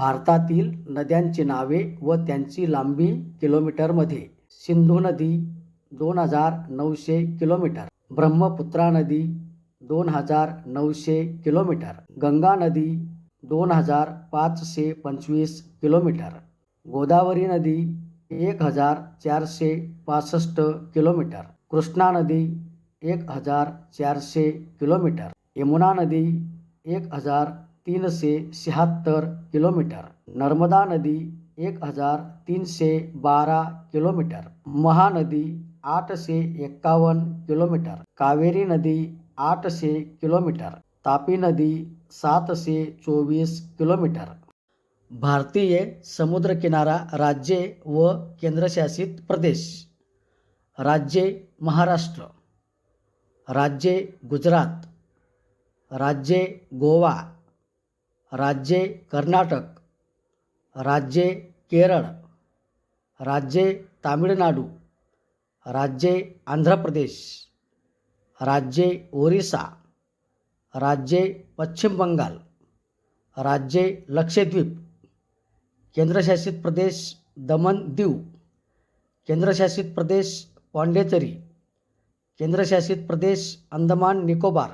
भारतातील नद्यांची नावे व त्यांची लांबी किलोमीटरमध्ये. सिंधू नदी दोन हजार नऊशे किलोमीटर. ब्रह्मपुत्रा नदी दोन हजार नऊशे किलोमीटर. गंगा नदी दोन हजार पाचशे पंचवीस किलोमीटर. गोदावरी नदी एक हजार चारशे पासष्ट किलोमीटर. कृष्णा नदी एक हजार चारशे किलोमीटर. यमुना नदी एक हजार तीनशे शहात्तर किलोमीटर. नर्मदा नदी एक हजार तीनशे बारा किलोमीटर. महानदी आठशे एक्कावन्न किलोमीटर. कावेरी नदी आठशे किलोमीटर. तापी नदी सातशे चोवीस किलोमीटर. भारतीय समुद्रकिनारा राज्ये व केंद्रशासित प्रदेश. राज्ये महाराष्ट्र. राज्ये गुजरात. राज्ये गोवा. राज्ये कर्नाटक राज्ये केरळ राज्ये तामिळनाडू राज्ये आंध्र प्रदेश राज्ये ओरिसा राज्ये पश्चिम बंगाल राज्ये लक्षद्वीप केंद्रशासित प्रदेश दमण दीव केंद्रशासित प्रदेश पॉंडेचरी केंद्रशासित प्रदेश अंदमान निकोबार